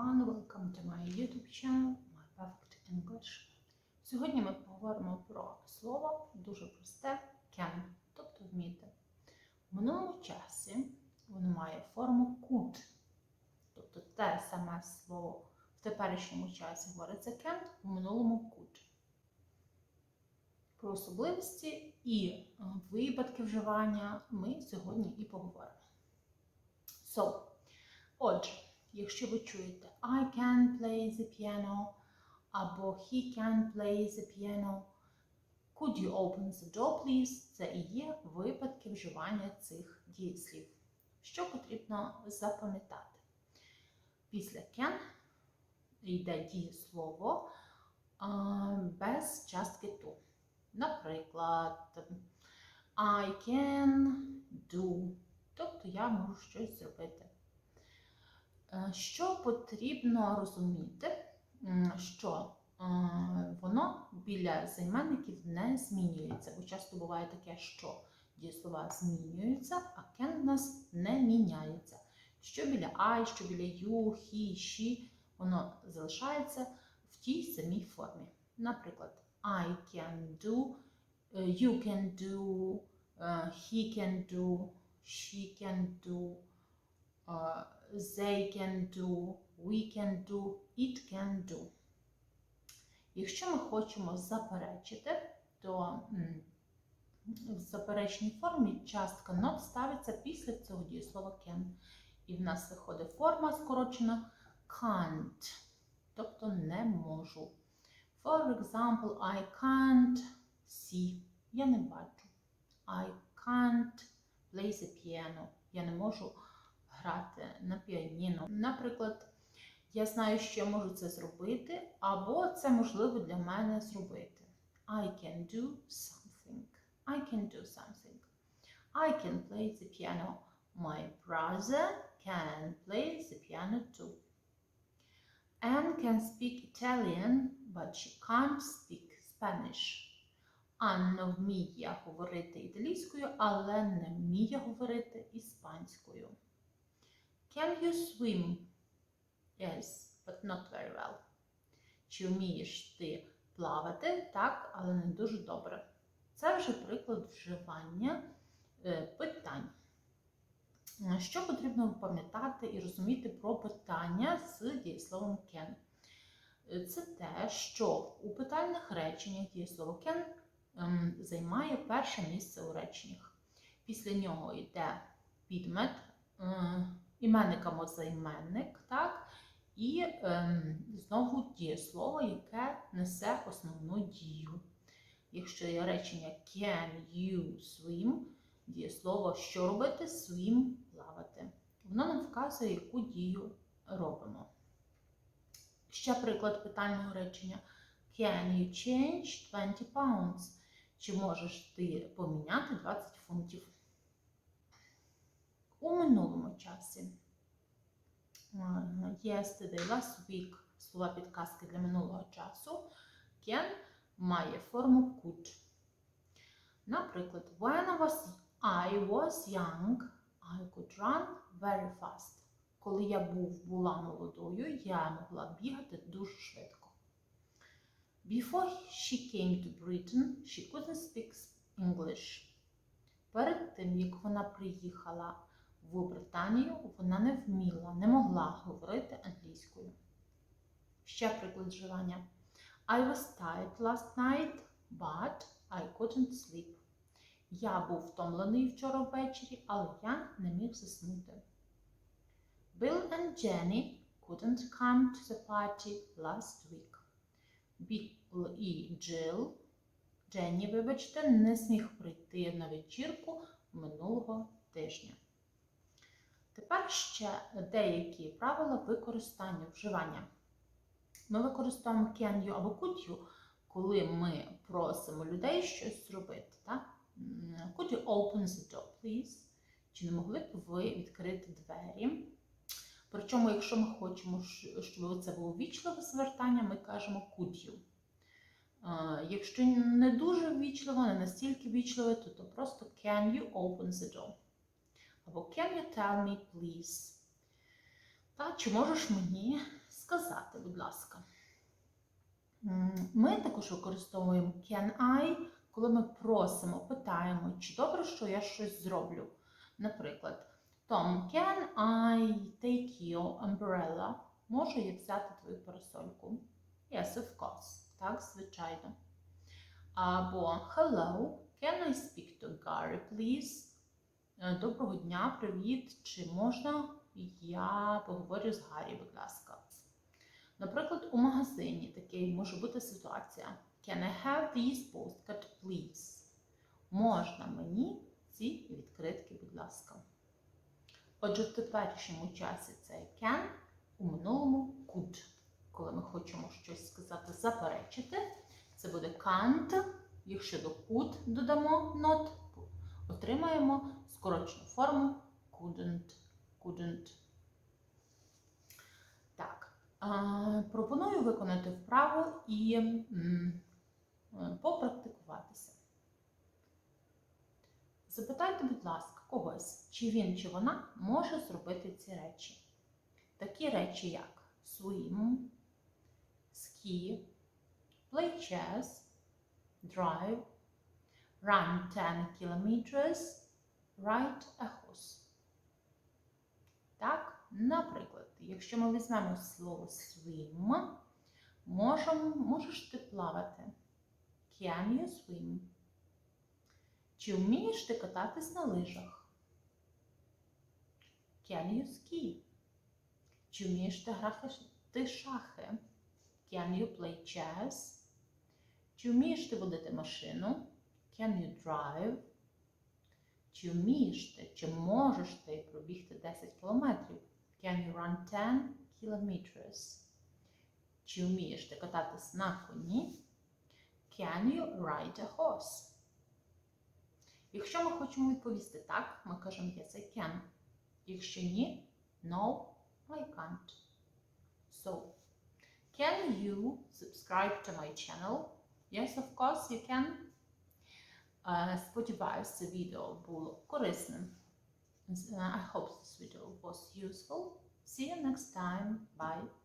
everyone, welcome to my YouTube channel, My Perfect English. Сьогодні ми поговоримо про слово дуже просте can, тобто вміти. В минулому часі воно має форму could, тобто те саме слово в теперішньому часі говориться can, в минулому could. Про особливості і випадки вживання ми сьогодні і поговоримо. So, отже, якщо ви чуєте I can play the piano або he can play the piano, could you open the door, please? Це і є випадки вживання цих дієслів. Що потрібно запам'ятати? Після can йде дієслово без частки to. Наприклад, I can do. Тобто я можу щось зробити. Е, Що потрібно розуміти, що е, воно біля займенників не змінюється, бо часто буває таке, що дієслова змінюються, а can у нас не міняється. Що біля I, що біля you, he, she, воно залишається в тій самій формі. Наприклад, I can do, е, you can do, he can do, she can do, they can do, we can do, it can do. Якщо ми хочемо заперечити, то в заперечній формі частка not ставиться після цього дієслова can. І в нас виходить форма скорочена can't, тобто не можу. For example, I can't see. Я не бачу. I can't play the piano. Я не можу грати на піаніно. Наприклад, я знаю, що я можу це зробити, або це можливо для мене зробити. I can do something. I can do something. I can play the piano. My brother can play the piano too. Anne can speak Italian, but she can't speak Spanish. Анна вміє говорити італійською, але не вміє говорити іспанською. Can you swim? Yes, but not very well. Чи вмієш ти плавати? Так, але не дуже добре. Це вже приклад вживання е, питань. Е, Що потрібно пам'ятати і розуміти про питання з дієсловом can? Е, Це те, що у питальних реченнях дієслово can ем, займає перше місце у реченнях. Після нього йде підмет, е, іменник займенник, так? і ем, знову дієслово, яке несе основну дію. Якщо є речення can you swim, дієслово що робити? Swim плавати. Воно нам вказує, яку дію робимо. Ще приклад питального речення. Can you change 20 pounds? Чи можеш ти поміняти 20 фунтів? У минулому часі. Yesterday, last week слова підказки для минулого часу. Can має форму could. Наприклад, when I was, I was young, I could run very fast. Коли я був, була молодою, я могла бігати дуже швидко. Before she came to Britain, she couldn't speak English. Перед тим, як вона приїхала в Британію, вона не вміла, не могла говорити англійською. Ще приклад вживання. I was tired last night, but I couldn't sleep. Я був втомлений вчора ввечері, але я не міг заснути. Bill and Jenny couldn't come to the party last week. Білл і Джил, Дженні, вибачте, не зміг прийти на вечірку минулого тижня. Тепер ще деякі правила використання вживання. Ми використовуємо can you або could you, коли ми просимо людей щось зробити. Так? Could you open the door, please? Чи не могли б ви відкрити двері? Причому, якщо ми хочемо, щоб це було вічливе звертання, ми кажемо could you. Якщо не дуже ввічливо, не настільки ввічливе, то, то просто can you open the door? Або can you tell me, please? Та чи можеш мені сказати, будь ласка. Ми також використовуємо can I, коли ми просимо, питаємо, чи добре, що я щось зроблю. Наприклад, Tom, can I take your umbrella? Можу я взяти твою парасольку? Yes, of course. Так, звичайно. Або Hello, can I speak to Gary, please? Е, Доброго дня, привіт. Чи можна я поговорю з Гаррі, будь ласка? Наприклад, у магазині такий може бути ситуація. Can I have these postcard, please? Можна мені ці відкритки, будь ласка. Отже, в теперішньому часі це can, у минулому could. Коли ми хочемо щось сказати, заперечити, це буде can't. Якщо до could додамо not, отримаємо скорочену форму couldn't, couldn't. Так, пропоную виконати вправу і попрактикуватися. Запитайте, будь ласка, когось, чи він, чи вона може зробити ці речі. Такі речі, як swim, ski, play chess, drive, run 10 kilometers, ride a horse. Так, наприклад, якщо ми візьмемо слово swim, можем, можеш ти плавати. Can you swim? Чи вмієш ти кататись на лижах? Can you ski? Чи вмієш ти грати шахи? Can you play chess? Чи вмієш ти водити машину? Can you drive? Чи вмієш ти, чи можеш ти пробігти 10 кілометрів? Can you run 10 kilometers? Чи вмієш ти кататись на коні? Can you ride a horse? Якщо ми хочемо відповісти так, ми кажемо yes, I can. Якщо ні, no, I can't. So, can you subscribe to my channel? Yes, of course, you can. Е, Сподіваюсь, це відео було корисним. З- I hope this video was useful. See you next time. Bye.